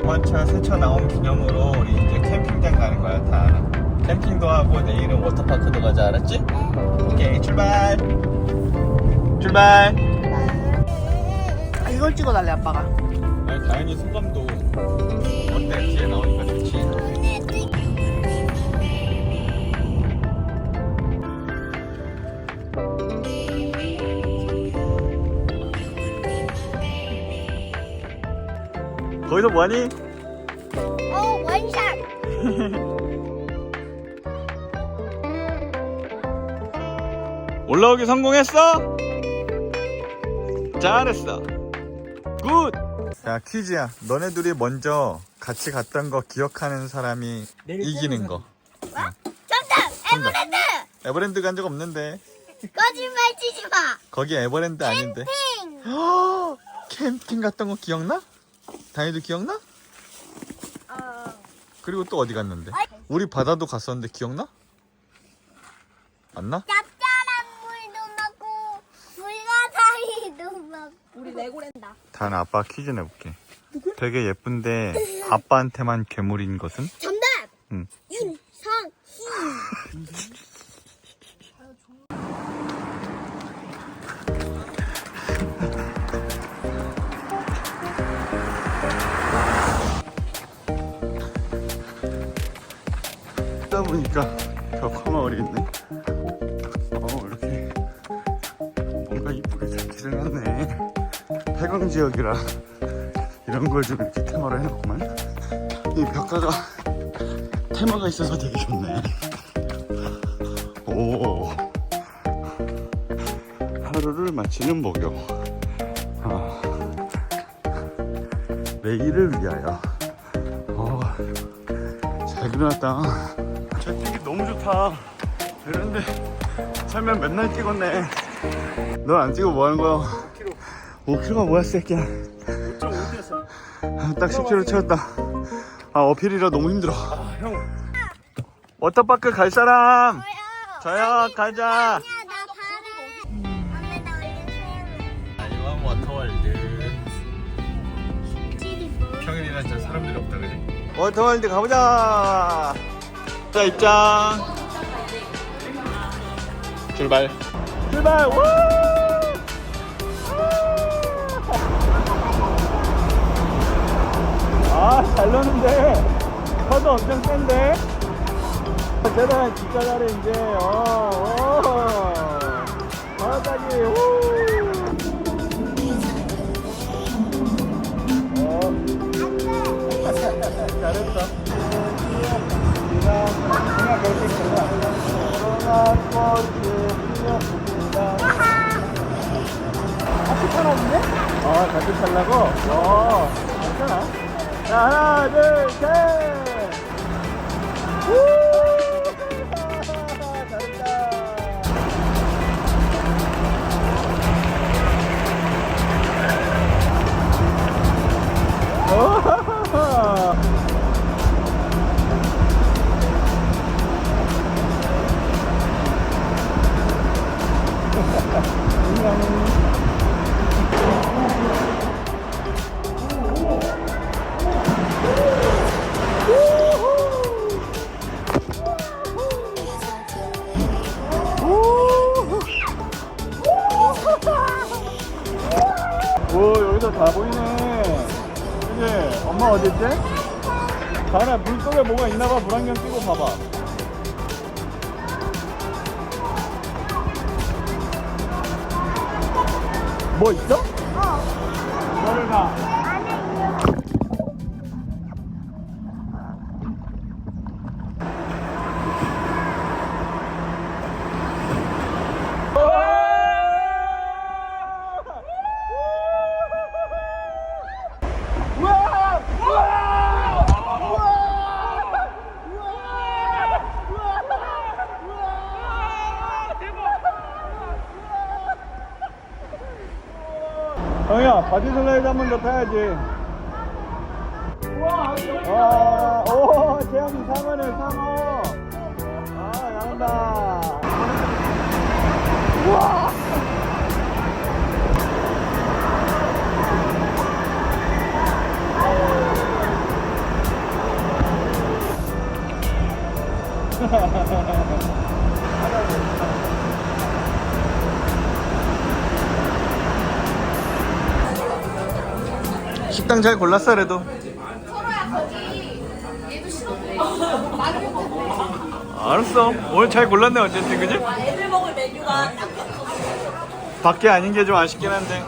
동화차 세차 나온 기념으로 우리 이제 캠핑장 가는 거야 다. 캠핑도 하고 내일은 워터파크도 가자 알았지? 오케이 출발! 출발! 아, 이걸 찍어달래 아빠가. 아니 다현이 소감도 어때? 뒤에 나오니까 거기서 뭐하니? 어 원샷. 올라오기 성공했어? 잘했어. 굿! 야, 퀴즈야. 너네 둘이 먼저 같이 갔던 거 기억하는 사람이 이기는 거. 정답 에버랜드. 에버랜드 간 적 없는데. 거짓말 치지 마. 거기 에버랜드 아닌데. 핑. 캠핑 갔던 거 기억나? 다니도 기억나? 어. 그리고 또 어디 갔는데? 우리 바다도 갔었는데 기억나? 안 나? 짭짤한 물도 먹고 불가사리도 먹고. 우리 레고랜다 다은 아빠 퀴즈 내볼게. 되게 예쁜데 아빠한테만 괴물인 것은? 정답. 응. 윤성희. 하다 보니까 벽화마을이 있네. 어, 이렇게 뭔가 이쁘게 잘 지어놨네. 해강 지역이라 이런 걸 좀 이렇게 테마로 해놓구만. 이 벽화가 테마가 있어서 되게 좋네. 오. 하루를 마치는 목욕. 아. 내일을 위하여. 어, 잘 그려놨다. 너무 좋다. 이런데 살면 맨날 찍었네. 넌 안 찍어 뭐 하는 거야? 5kg가 뭐야, 새끼야. 아, 딱 10kg 채웠다. 아, 어필이라 너무 힘들어. 워터파크 갈 사람? 저요, 가자. 아이왕 워터월드. 평일이라 저 사람들이 없다 그래. 워터월드 가보자. 자 입장. 출발. 출발. 우! 아, 잘 노는데. 파도 엄청 센데. 대단 진짜 잘해 이제. 어, 어. 바다까지. 우! 어. 잘했어. 같이 타라는데? 어, 같이 타려고? 어, 괜찮아. 자, 하나, 둘, 셋! 다나 물속에 뭐가 있나봐 물안경 끼고 봐봐. 뭐 있어? 어. 너를 가 야 바지 슬라이드 한 번 더 타야지. 우와 아, 오 재현이 3원을 3호 아 잘한다. 우와. 하나 식당 잘 골랐어 그래도. 알았어. 오늘 잘 골랐네 어쨌든 그지? 애들 먹을 메뉴가 밖에 아닌 게 좀 아쉽긴 한데.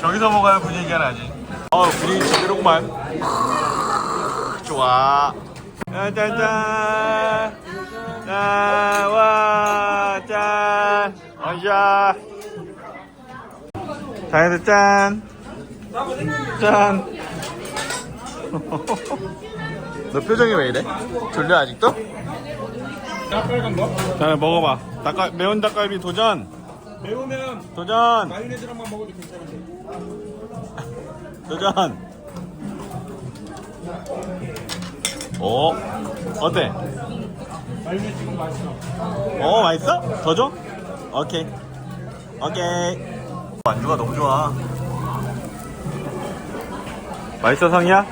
저기서 먹어야 분위기가 나지. 어 분위기 제대로구만 좋아. 짜잔짠 나와 짠 원샷 다이어트 짠 짠. 너 표정이 왜 이래? 졸려 아직도? 닭갈비 뭐? 자 먹어봐 닭갈 매운 닭갈비 도전 매우면 도전 마요네즈랑만 먹어도 괜찮은데. 도전 오 어때? 마요네즈 지금 맛있어. 어 맛있어? 더 줘? 오케이 오케이 안주가 너무 좋아. 맛있어 성이야?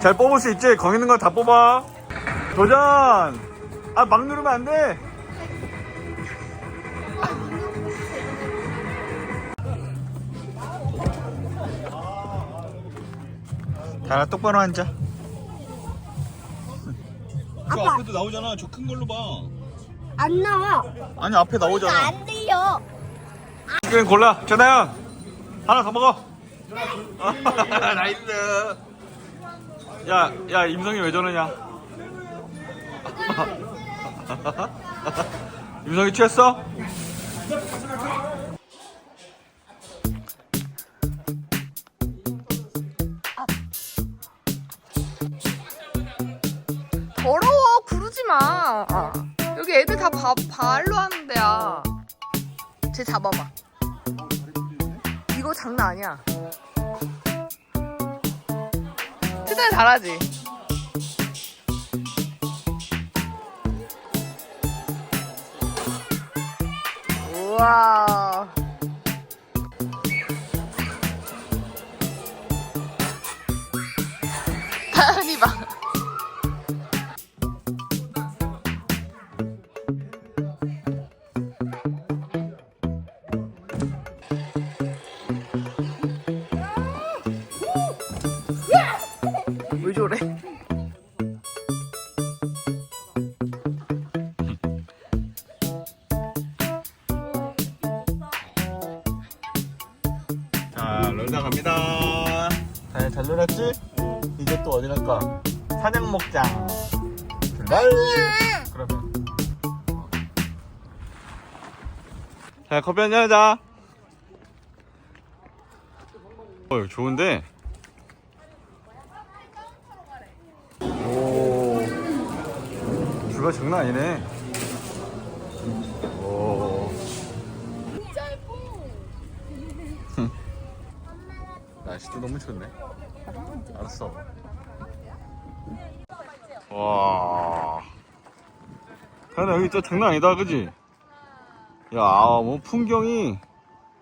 잘 뽑을 수 있지? 거기 있는 걸 다 뽑아. 도전! 아 막 누르면 안돼. 다 똑바로 앉아. 저 앞에도 나오잖아. 저 큰 걸로 봐. 안 나와. 아니 앞에 나오잖아 안 들려. 지금 골라 전하연 하나 더 먹어 나이스 야 야 임성이 왜 저러냐 임성이 취했어? 더러워 구르지 마. 여기 애들 다 바, 발로 하는 데야. 쟤 잡아봐. 이거 장난 아니야. 세상에 잘하지. 우와. 또 어디 갈까? 사냥 목장. 출발 그러면. 자 커피 한잔 하자. 어 좋은데? 오. 뷰가 장난 아니네. 오. 날씨도 너무 좋네. 알았어 와 하나 여기 진짜 장난 아니다 그지? 야 뭐 풍경이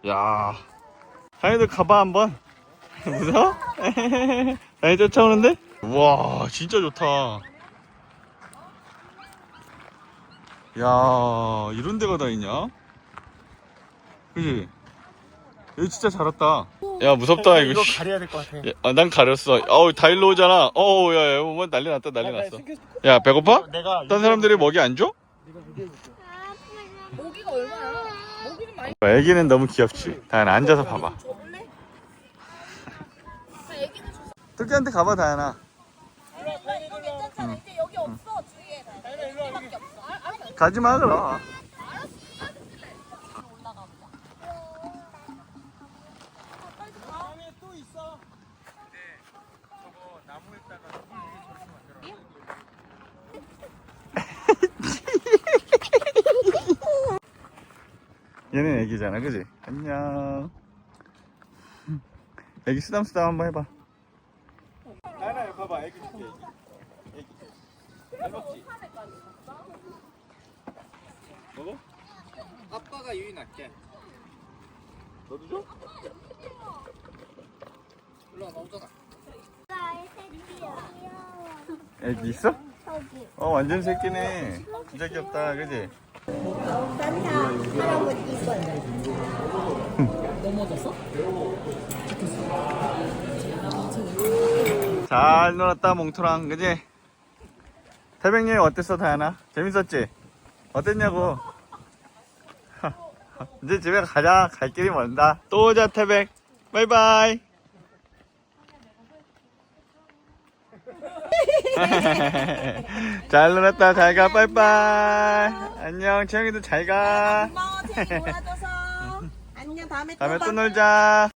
야 하이들 가봐 한번 무서워? 많이 쫓아오는데? 와 진짜 좋다 야 이런 데가 다 있냐? 그지? 여기 진짜 잘 왔다 야 무섭다 이거 씨. 가려야 될 것 같아. 야, 아, 난 가렸어 어우 다 일로 오잖아 어우 야야 뭐 난리 났다 난리 났어 야 배고파? 내가 딴 사람들이 먹이 안 줘? 모기가 얼마야? 모기는 많이 애기는 너무 귀엽지 다현아 앉아서 봐봐 줘볼래? 뚜기한테 가봐 다현아 이거 괜찮잖아. 이제 여기 없어 주위에. 밖에 없어. 알- 알았어. 가지 마 그럼 얘는 애기잖아 그지? 안녕 애기 쓰담쓰담 한번 해봐 나나 봐봐 애기 줄게 애기 애기 잘 먹지? 먹어? 아빠가 유인 할게. 너도 줘? 일로 와 나오잖아. 나 애기 있어? 저기. 어 완전 새끼네 진짜 귀엽다 그지? 산타 잘 놀았다 몽토랑. 그지? 태백여행 어땠어 다현아? 재밌었지? 어땠냐고? 이제 집에 가자. 갈 길이 멀다. 또 오자 태백. 바이바이 잘 놀았다. 잘 가. 빠이빠이. 안녕. 채영이도 잘 가. 고마워, 재미 놀아줘서. 안녕, 다음에 또 다음에 봐. 또 놀자